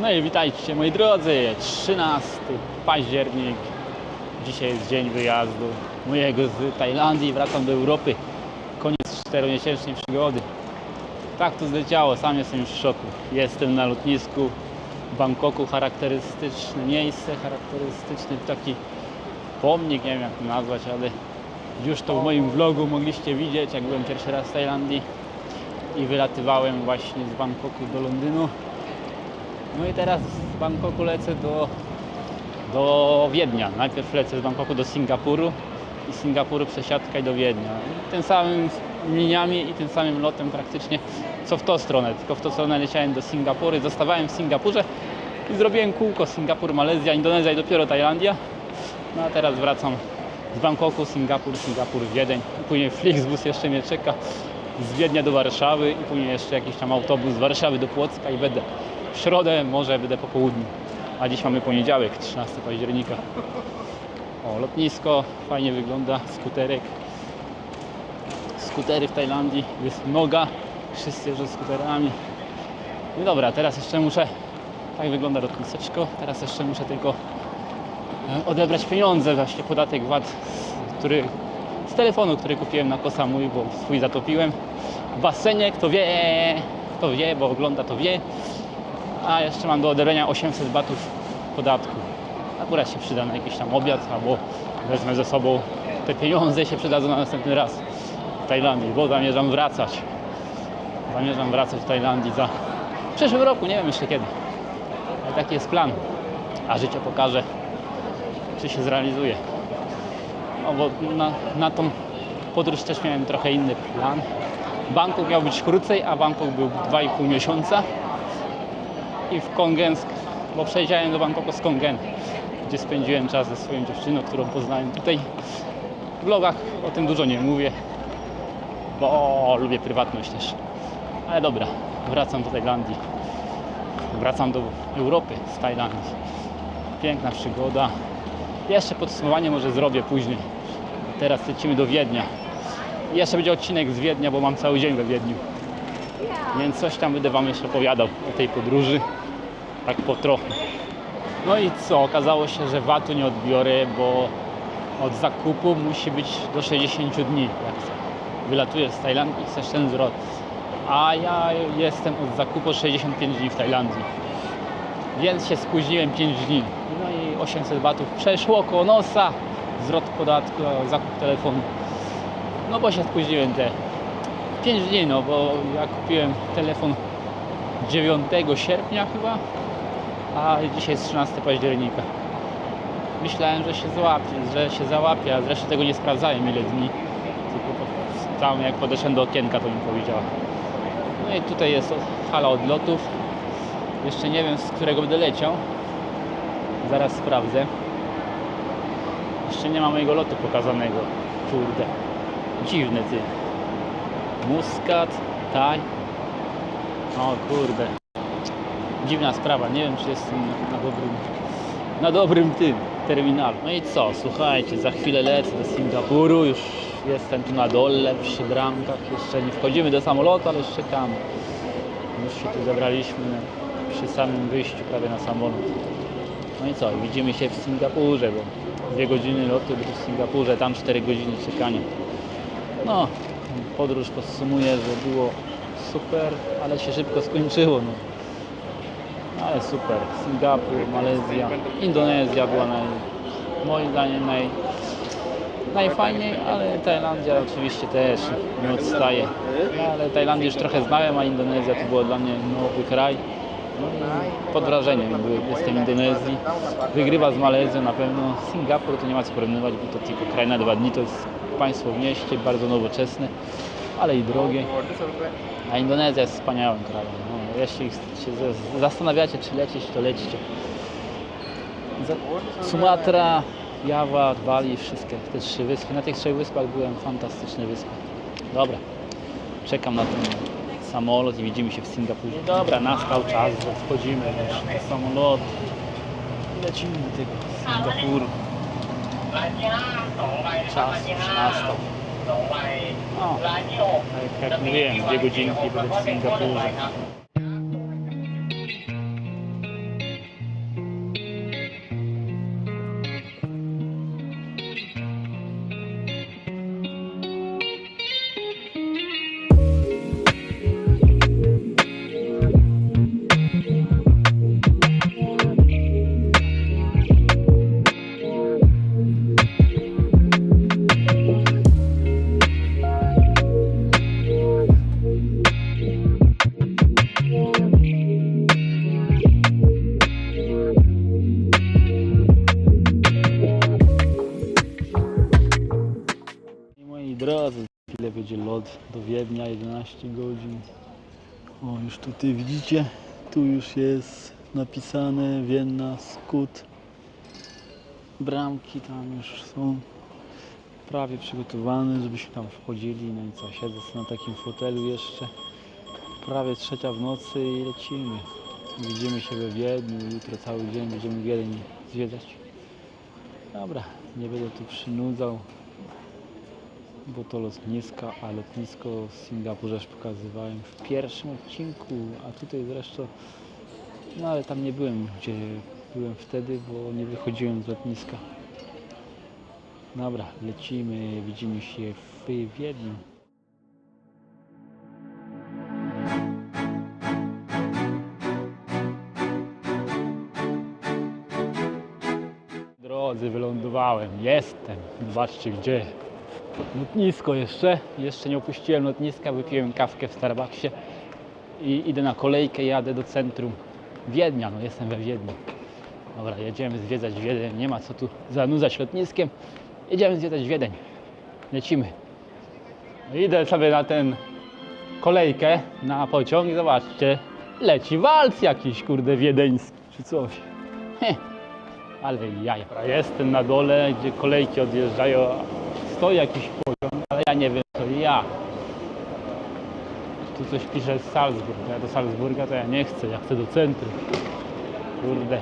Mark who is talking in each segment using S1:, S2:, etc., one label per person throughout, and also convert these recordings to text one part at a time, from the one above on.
S1: No i witajcie moi drodzy, 13 październik. Dzisiaj jest dzień wyjazdu mojego z Tajlandii. Wracam do Europy. Koniec czteromiesięcznej przygody. Tak to zleciało, sam jestem już w szoku. Jestem na lotnisku w Bangkoku, charakterystyczne miejsce, charakterystyczny taki pomnik, nie wiem jak to nazwać, ale już to w moim vlogu mogliście widzieć, jak byłem pierwszy raz w Tajlandii i wylatywałem właśnie z Bangkoku do Londynu. No i teraz z Bangkoku lecę do, do Wiednia. Najpierw lecę z Bangkoku do Singapuru i z Singapuru przesiadka i do Wiednia. I tym samym liniami i tym samym lotem praktycznie co w tą stronę. Tylko w tą stronę leciałem do Singapuru, zostawałem w Singapurze i zrobiłem kółko Singapur, Malezja, Indonezja i dopiero Tajlandia. No a teraz wracam z Bangkoku, Singapur, Singapur, Wiedeń. Później Flixbus jeszcze mnie czeka z Wiednia do Warszawy i później jeszcze jakiś tam autobus z Warszawy do Płocka i będę w środę, może będę po południu. A dziś mamy poniedziałek, 13 października. O, lotnisko, fajnie wygląda, skuterek. Skutery w Tajlandii, jest noga, wszyscy jeżdżą skuterami. No dobra, teraz jeszcze muszę, tak wygląda lotniseczko, teraz jeszcze muszę tylko e, odebrać pieniądze, właśnie podatek VAT, który, z telefonu, który kupiłem na Kosa Mój, bo swój zatopiłem w basenie, kto wie, kto wie, bo ogląda, to wie. A jeszcze mam do odebrania 800 batów podatku. Akurat się przyda na jakiś tam obiad, albo wezmę ze sobą te pieniądze się przydadzą na następny raz w Tajlandii, bo zamierzam wracać. Zamierzam wracać do Tajlandii za w przyszłym roku, nie wiem jeszcze kiedy. Ale taki jest plan. A życie pokaże, czy się zrealizuje. No bo na, na tą podróż też miałem trochę inny plan. Bangkok miał być krócej, a Bangkok był 2,5 miesiąca. I w Kongen, bo przejechałem do Bangkoku z Kongen, gdzie spędziłem czas ze swoją dziewczyną, którą poznałem tutaj. W vlogach o tym dużo nie mówię, bo lubię prywatność też. Ale dobra, wracam do Tajlandii. Wracam do Europy z Tajlandii. Piękna przygoda. Jeszcze podsumowanie może zrobię później. Teraz lecimy do Wiednia. Jeszcze będzie odcinek z Wiednia, bo mam cały dzień we Wiedniu. Więc coś tam będę Wam jeszcze opowiadał o tej podróży. Tak po trochu. No i co? Okazało się, że VAT-u nie odbiorę, bo od zakupu musi być do 60 dni. Jak wylatujesz z Tajlandii chcesz ten zwrot. A ja jestem od zakupu 65 dni w Tajlandii. Więc się spóźniłem 5 dni. No i 800 batów przeszło koło nosa. Zwrot podatku, zakup telefonu. No bo się spóźniłem te 5 dni, no bo ja kupiłem telefon 9 sierpnia chyba, a dzisiaj jest 13 października. Myślałem, że się załapie, że się załapie, a zresztą tego nie sprawdzałem ile dni. Tylko tam jak podeszłem do okienka to mi powiedziała. No i tutaj jest hala odlotów. Jeszcze nie wiem z którego będę leciał. Zaraz sprawdzę. Jeszcze nie ma mojego lotu pokazanego. Kurde. Dziwny ty. Muscat, Taj. O kurde. Dziwna sprawa. Nie wiem, czy jestem na, dobrym na dobrym tym terminalu. No i co? Słuchajcie, za chwilę lecę do Singapuru. Już jestem tu na dole przy bramkach. Jeszcze nie wchodzimy do samolotu, ale już czekamy. Już się tu zebraliśmy przy samym wyjściu prawie na samolot. No i co? Widzimy się w Singapurze, bo dwie godziny lotu w Singapurze, tam 4 godziny czekania. No, podróż podsumuję, że było super, ale się szybko skończyło. No. Ale super. Singapur, Malezja, Indonezja była naj, moim zdaniem naj, najfajniej, ale Tajlandia oczywiście też nie odstaje. No, ale Tajlandię już trochę znałem, a Indonezja to było dla mnie nowy kraj. No pod wrażeniem jestem Indonezji. Wygrywa z Malezją na pewno. Singapur to nie ma co porównywać, bo to tylko kraj na dwa dni. To jest państwo w mieście, bardzo nowoczesne, ale i drogie. A Indonezja jest wspaniałym krajem. No, jeśli się zastanawiacie, czy lecieć, to lećcie. Za- Sumatra, Jawa, Bali, wszystkie te trzy wyspy. Na tych trzech wyspach byłem, fantastyczne wyspy. Dobra, czekam na ten samolot i widzimy się w Singapurze. Dobra, nastał czas, wchodzimy już do samolotu. I lecimy do tego Singapuru. Czas już nastał. No, tak jak mówiłem, dwie godzinki będę w Singapurze. Wiednia 11 godzin. O, już tutaj widzicie, tu już jest napisane Vienna Skut. Bramki tam już są prawie przygotowane, żebyśmy tam wchodzili. No i co, siedzę sobie na takim fotelu jeszcze. Prawie trzecia w nocy i lecimy. Widzimy się we Wiedniu, jutro cały dzień będziemy Wiedeń zwiedzać. Dobra, nie będę tu przynudzał, bo to lotniska, a lotnisko w Singapurze już pokazywałem w pierwszym odcinku, a tutaj zresztą, no ale tam nie byłem, gdzie byłem wtedy, bo nie wychodziłem z lotniska. Dobra, lecimy, widzimy się w Wiedniu. Drodzy, wylądowałem, jestem. Zobaczcie gdzie. Lotnisko jeszcze. Jeszcze nie opuściłem lotniska, wypiłem kawkę w Starbucksie i idę na kolejkę, jadę do centrum Wiednia. No jestem we Wiedniu. Dobra, jedziemy zwiedzać Wiedeń. Nie ma co tu zanudzać lotniskiem. Jedziemy zwiedzać Wiedeń. Lecimy. Idę sobie na ten kolejkę, na pociąg i zobaczcie, leci walc jakiś, kurde, wiedeński czy coś. Heh. Ale jaja. Jestem na dole, gdzie kolejki odjeżdżają. Stoi jakiś pociąg, ale ja nie wiem co ja. Tu coś pisze z Salzburga. Ja do Salzburga to ja nie chcę, ja chcę do centrum. Kurde.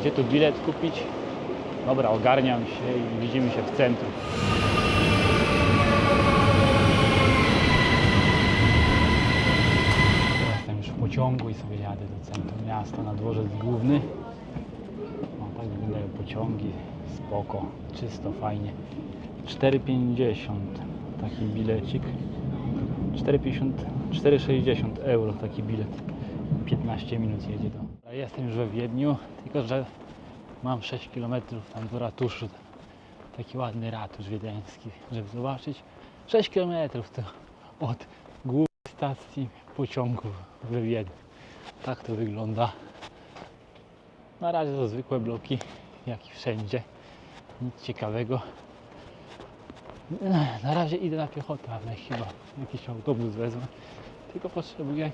S1: Gdzie tu bilet kupić? Dobra, ogarniam się i widzimy się w centrum. Jestem już w pociągu i sobie jadę do centrum miasta na dworzec główny. O, tak wyglądają pociągi. Spoko, czysto, fajnie. 4,50 taki bilecik. 4,50, 4,60 euro taki bilet. 15 minut jedzie do. Jestem już we Wiedniu, tylko że mam 6 km tam do ratuszu. Taki ładny ratusz wiedeński, żeby zobaczyć. 6 km to od głównej stacji pociągu we Wiedniu. Tak to wygląda. Na razie to zwykłe bloki, jak i wszędzie. Nic ciekawego. Na razie idę na piechotę, ale chyba jakiś autobus wezmę. Tylko potrzebuję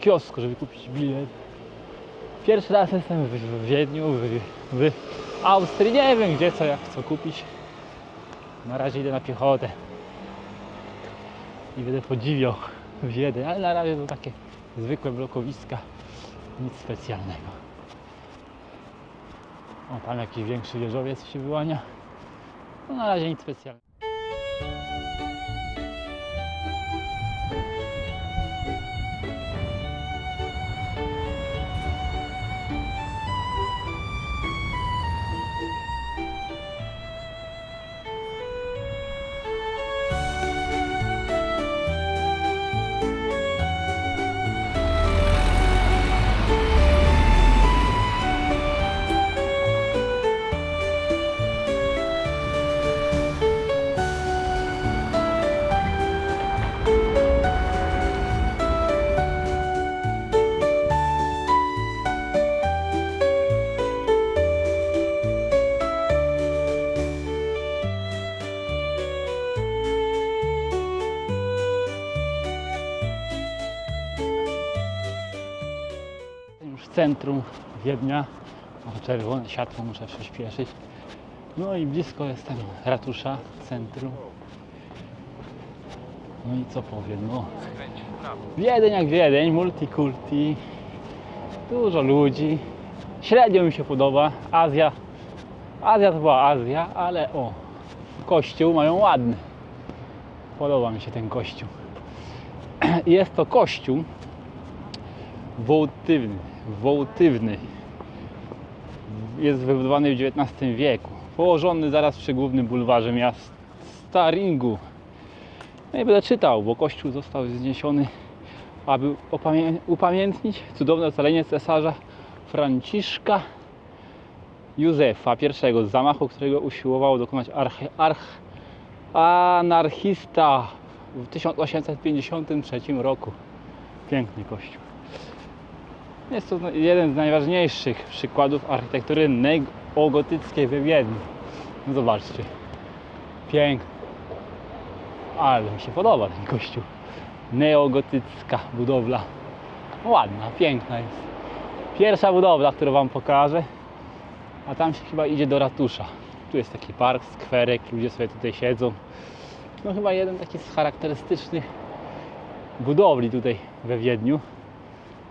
S1: kiosku, żeby kupić bilet. Pierwszy raz jestem w, w Wiedniu, w, w Austrii. Nie wiem gdzie, co, jak co kupić. Na razie idę na piechotę. I będę podziwiał Wiedeń, ale na razie to takie zwykłe blokowiska. Nic specjalnego. O, tam jakiś większy wieżowiec się wyłania. No na razie nic centrum Wiednia. O, czerwone światło, muszę przyspieszyć. No i blisko jestem ratusza, centrum. No i co powiem, no. Wiedeń jak Wiedeń, multikulti. Dużo ludzi. Średnio mi się podoba. Azja. Azja to była Azja, ale o, kościół mają ładny. Podoba mi się ten kościół. Jest to kościół wołtywny, wołtywny. Jest wybudowany w XIX wieku. Położony zaraz przy głównym bulwarze miasta Ringu. No i będę czytał, bo kościół został zniesiony, aby upamiętnić cudowne ocalenie cesarza Franciszka Józefa I zamachu, którego usiłował dokonać arche- arch- anarchista w 1853 roku. Piękny kościół. Jest to jeden z najważniejszych przykładów architektury neogotyckiej we Wiedniu. No zobaczcie. Piękny. Ale mi się podoba ten kościół. Neogotycka budowla. Ładna, piękna jest. Pierwsza budowla, którą Wam pokażę. A tam się chyba idzie do ratusza. Tu jest taki park, skwerek, ludzie sobie tutaj siedzą. No chyba jeden taki z charakterystycznych budowli tutaj we Wiedniu.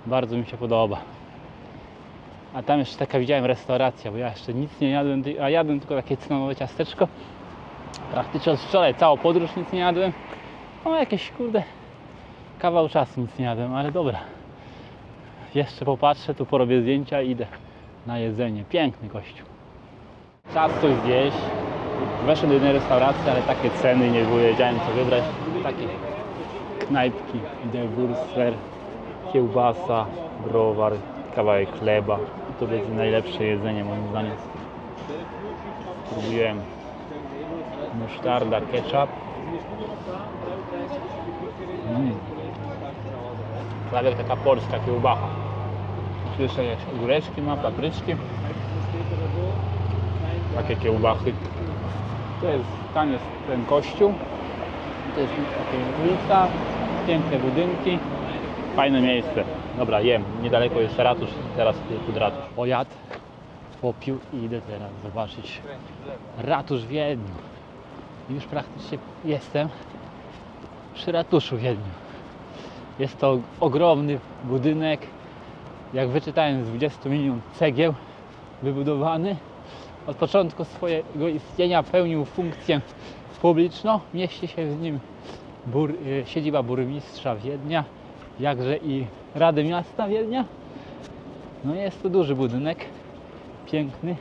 S1: Bardzo mi się podoba. A tam jeszcze taka widziałem restauracja, bo ja jeszcze nic nie jadłem, a jadłem tylko takie cynamowe ciasteczko. Praktycznie od wczoraj całą podróż nic nie jadłem. No jakieś kurde kawał czasu nic nie jadłem, ale dobra. Jeszcze popatrzę, tu porobię zdjęcia i idę na jedzenie. Piękny kościół. Czas coś zjeść. Weszłem do jednej restauracji, ale takie ceny nie było, wiedziałem co wybrać. Takie knajpki, dewurster, kiełbasa, browar, kawałek chleba. To będzie najlepsze jedzenie moim zdaniem. Spróbujemy. Musztarda, ketchup. Mm. Taka polska kiełbacha. Tu jeszcze jakieś ogóreczki ma, papryczki. Takie kiełbachy. To jest, tam jest ten kościół. To jest taka ulica, piękne budynki. Fajne miejsce. Dobra, jem. Niedaleko jest ratusz, teraz pod ratusz. Pojadł, popił i idę teraz zobaczyć ratusz w Wiedniu. Już praktycznie jestem przy ratuszu w Wiedniu. Jest to ogromny budynek, jak wyczytałem z 20 milionów cegieł wybudowany. Od początku swojego istnienia pełnił funkcję publiczną. Mieści się w nim bur, y, siedziba burmistrza Wiednia, jakże i Rady Miasta Wiednia. No jest to duży budynek, piękny.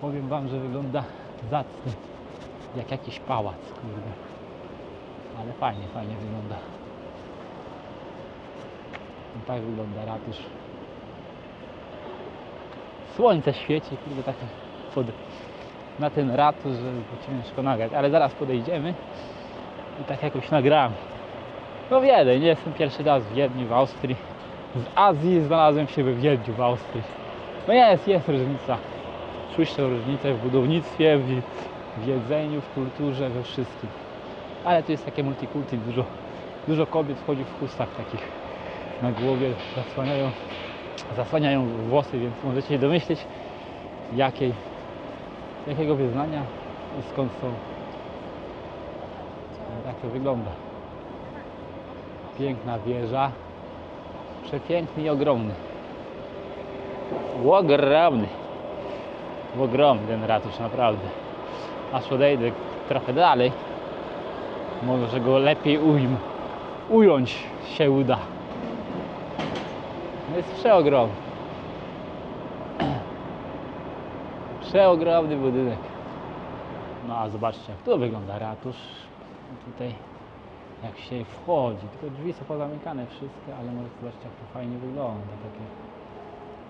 S1: Powiem Wam, że wygląda zacny, jak jakiś pałac, kurde. Ale fajnie, fajnie wygląda. No tak wygląda ratusz. Słońce świeci, kurde, tak pod, na ten ratusz, że ciężko nagrać, ale zaraz podejdziemy i tak jakoś nagram. No Wiedeń, nie jestem pierwszy raz w Wiedniu, w Austrii. Z Azji znalazłem się we Wiedniu, w Austrii. No jest, jest różnica. Tę różnicę w budownictwie, w, w jedzeniu, w kulturze, we wszystkim. Ale tu jest takie multikulti, dużo, dużo kobiet wchodzi w chustach takich na głowie, zasłaniają, zasłaniają włosy, więc możecie się domyśleć jakiej, jakiego wyznania i skąd są. Tak to wygląda. Piękna wieża, przepiękny i ogromny. Ogromny. Ogromny ten ratusz, naprawdę. Aż podejdę trochę dalej, może go lepiej ujm, ująć się uda. Jest przeogromny. Przeogromny budynek. No a zobaczcie, jak tu wygląda ratusz. Tutaj jak się wchodzi, tylko drzwi są pozamykane wszystkie, ale może zobaczcie jak to fajnie wygląda. Takie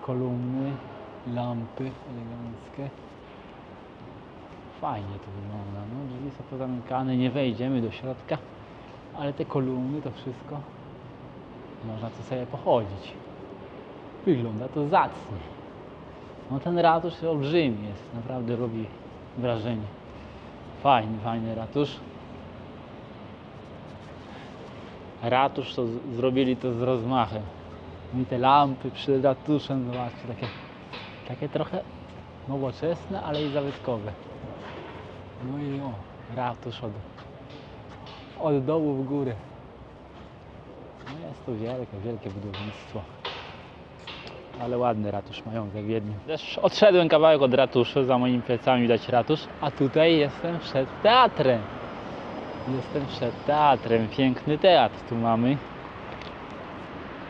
S1: kolumny, lampy eleganckie. Fajnie to wygląda. No, drzwi są pozamykane, nie wejdziemy do środka, ale te kolumny, to wszystko można tu sobie pochodzić. Wygląda to zacnie. No ten ratusz olbrzymi jest, naprawdę robi wrażenie. Fajny, fajny ratusz. Ratusz to zrobili to z rozmachem. I te lampy przed ratuszem, zobaczcie, takie, takie trochę nowoczesne, ale i zabytkowe. No i o, ratusz od, od dołu w górę. No jest to wielkie, wielkie budownictwo. Ale ładny ratusz mają w Wiedniu. Też odszedłem kawałek od ratuszu, za moimi plecami widać ratusz, a tutaj jestem przed teatrem. Jestem przed teatrem, piękny teatr tu mamy.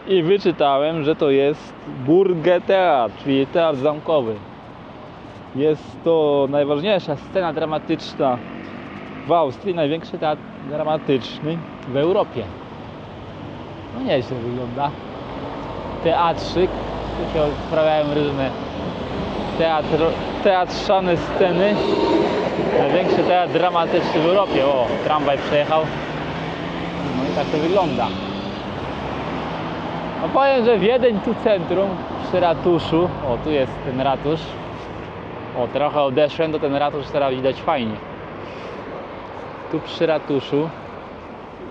S1: I wyczytałem, że to jest Burge Teatr, czyli teatr zamkowy. Jest to najważniejsza scena dramatyczna w Austrii, największy teatr dramatyczny w Europie. No nieźle wygląda. Teatrzyk, tu się odprawiają różne teatr, teatrzane sceny. Największy teatr dramatyczny w Europie. O, tramwaj przejechał. No i tak to wygląda. No powiem, że Wiedeń tu centrum, przy ratuszu. O, tu jest ten ratusz. O, trochę odeszłem, to ten ratusz teraz widać fajnie. tu przy ratuszu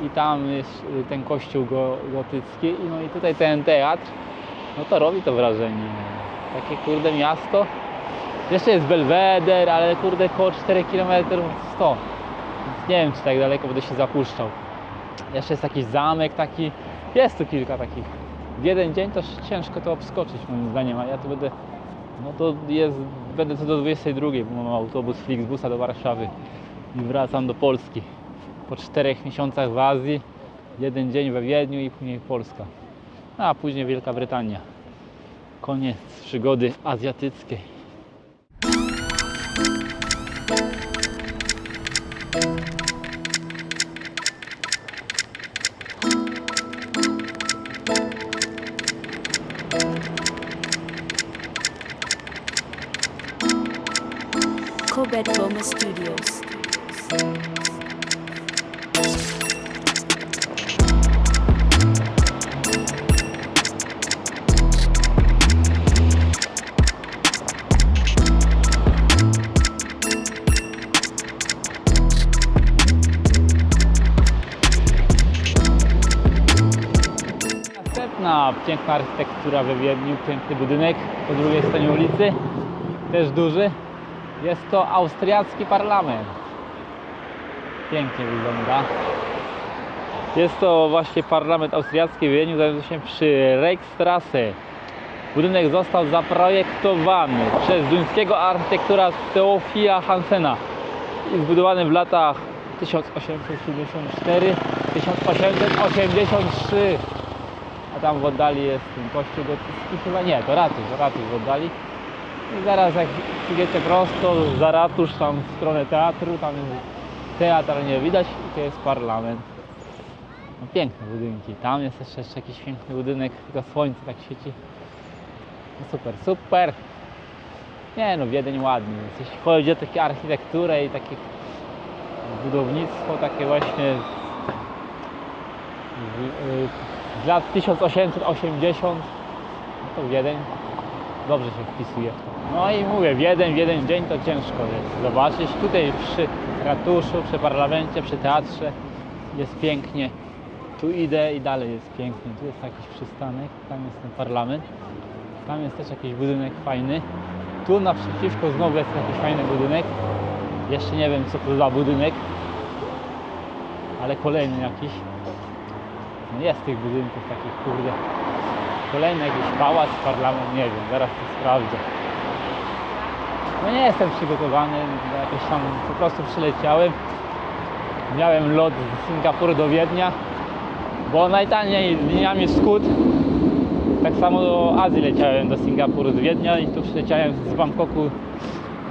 S1: i tam jest y, ten kościół go, gotycki i no i tutaj ten teatr, no to robi to wrażenie. Takie kurde miasto. Jeszcze jest Belweder, ale kurde koło 4 km 100. Więc nie wiem czy tak daleko będę się zapuszczał. Jeszcze jest jakiś zamek taki, jest tu kilka takich. W jeden dzień to ciężko to obskoczyć moim zdaniem, a ja tu będę, no to jest, będę tu do 22, bo mam autobus Flixbusa do Warszawy i wracam do Polski. Po czterech miesiącach w Azji, jeden dzień we Wiedniu i później Polska. A później Wielka Brytania. Koniec przygody azjatyckiej. Piękna architektura we Wiedniu, piękny budynek po drugiej stronie ulicy, też duży. Jest to austriacki parlament. Pięknie wygląda. Jest to właśnie parlament austriacki w Wiedniu, znajduje się przy Reichstrasse. Budynek został zaprojektowany przez duńskiego architektura Teofila Hansena i zbudowany w latach 1874-1883. Tam w oddali jest ten kościół gotycki, chyba nie, to ratusz, ratusz w oddali. I zaraz jak idziecie prosto za ratusz, tam w stronę teatru, tam jest teatr nie widać i to jest parlament. No, piękne budynki. Tam jest jeszcze, jeszcze jakiś piękny budynek, tylko słońce tak świeci. No, super, super. Nie no, Wiedeń ładny. Jeśli chodzi o takie architekturę i takie budownictwo, takie właśnie lat 1880, no to Wiedeń dobrze się wpisuje. No i mówię, w jeden, w jeden dzień to ciężko jest zobaczyć. Tutaj przy ratuszu, przy parlamencie, przy teatrze jest pięknie. Tu idę i dalej jest pięknie. Tu jest jakiś przystanek, tam jest ten parlament. Tam jest też jakiś budynek fajny. Tu naprzeciwko znowu jest jakiś fajny budynek. Jeszcze nie wiem co to za budynek, ale kolejny jakiś. No jest tych budynków takich kurde. Kolejny jakiś pałac, parlament, nie wiem, zaraz to sprawdzę. No nie jestem przygotowany, jakoś tam po prostu przyleciałem. Miałem lot z Singapuru do Wiednia, bo najtaniej liniami wschód. Tak samo do Azji leciałem do Singapuru z Wiednia i tu przyleciałem z Bangkoku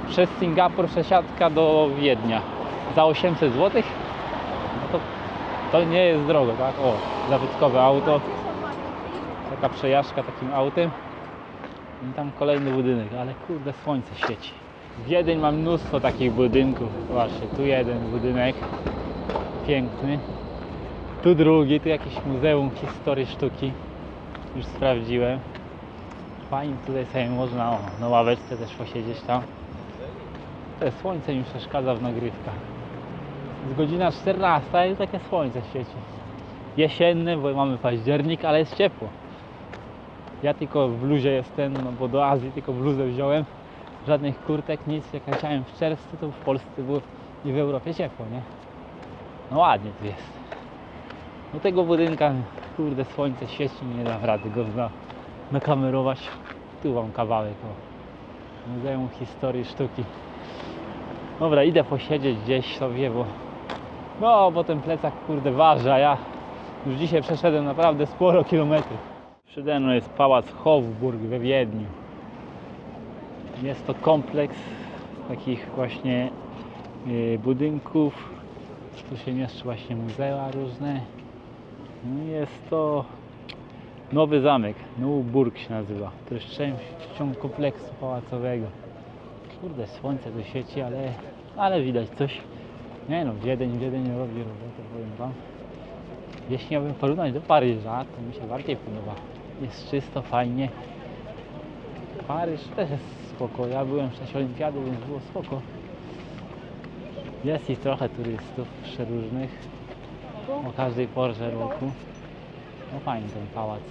S1: przez Singapur przesiadka do Wiednia za 800 zł. To, nie jest drogo, tak? O, zabytkowe auto. Taka przejażdżka takim autem. I tam kolejny budynek, ale kurde słońce świeci. W Wiedeń mam mnóstwo takich budynków. Właśnie, tu jeden budynek piękny. Tu drugi, tu jakieś muzeum historii sztuki. Już sprawdziłem. Fajnie tutaj sobie można o, na ławeczce też posiedzieć tam. To słońce mi przeszkadza w nagrywkach. Jest godzina 14 i takie słońce świeci. Jesienne, bo mamy październik, ale jest ciepło. Ja tylko w bluzie jestem, no bo do Azji tylko bluzę wziąłem. Żadnych kurtek, nic. Jak leciałem w czerwcu, to w Polsce było i w Europie ciepło, nie? No ładnie tu jest. Do tego budynka, kurde, słońce świeci, nie da rady go na, nakamerować. Tu mam kawałek, o. Muzeum Historii Sztuki. Dobra, idę posiedzieć gdzieś sobie, bo no, bo ten plecak kurde waży, a ja już dzisiaj przeszedłem naprawdę sporo kilometrów. Przede mną jest pałac Hofburg we Wiedniu. Jest to kompleks takich właśnie y, budynków. Tu się mieszczą właśnie muzea różne. No jest to nowy zamek, Neuburg się nazywa. To jest częścią kompleksu pałacowego. Kurde, słońce tu świeci, ale, ale widać coś. Nie no, Wiedeń, Wiedeń robi robotę, powiem wam. Jeśli miałbym porównać do Paryża, to mi się bardziej podoba. Jest czysto, fajnie. Paryż też jest spoko. Ja byłem w czasie olimpiady, więc było spoko. Jest ich trochę turystów przeróżnych o każdej porze roku. No fajny ten pałac.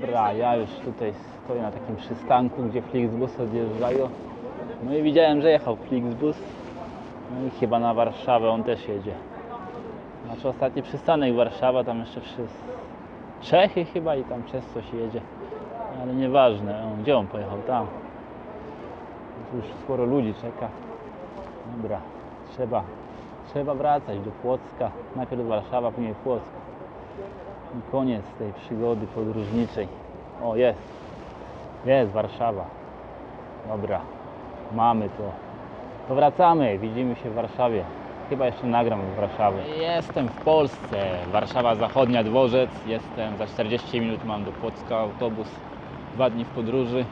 S1: Dobra, ja już tutaj stoję na takim przystanku, gdzie Flixbus odjeżdżają. No i widziałem, że jechał Flixbus. No i chyba na Warszawę on też jedzie. Znaczy ostatni przystanek Warszawa, tam jeszcze przez Czechy chyba i tam przez coś jedzie. Ale nieważne, o, gdzie on pojechał? Tam. Już sporo ludzi czeka. Dobra, trzeba, trzeba wracać do Płocka. Najpierw Warszawa, później Płock. I koniec tej przygody podróżniczej. O, jest. Jest Warszawa. Dobra, mamy to. To wracamy, widzimy się w Warszawie. Chyba jeszcze nagram w Warszawie. Jestem w Polsce, Warszawa Zachodnia, dworzec. Jestem za 40 minut, mam do Płocka autobus. Dwa dni w podróży.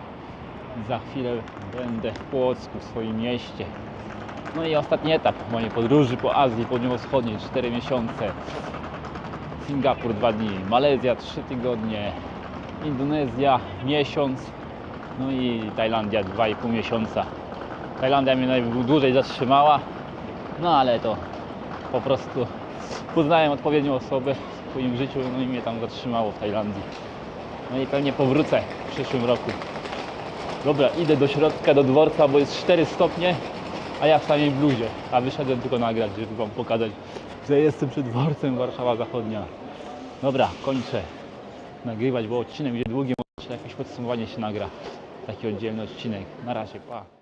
S1: Za chwilę będę w Płocku, w swoim mieście. No i ostatni etap mojej podróży po Azji Południowo-Wschodniej, 4 miesiące. Singapur dwa dni, Malezja trzy tygodnie, Indonezja miesiąc, no i Tajlandia 2,5 miesiąca. Tajlandia mnie najdłużej zatrzymała, no ale to po prostu poznałem odpowiednią osobę w swoim życiu, no i mnie tam zatrzymało w Tajlandii. No i pewnie powrócę w przyszłym roku. Dobra, idę do środka, do dworca, bo jest 4 stopnie, a ja w samej bluzie, a wyszedłem tylko nagrać, żeby Wam pokazać, że jestem przed dworcem Warszawa Zachodnia. Dobra, kończę nagrywać, bo odcinek będzie długi, może jakieś podsumowanie się nagra. Taki oddzielny odcinek. Na razie, pa.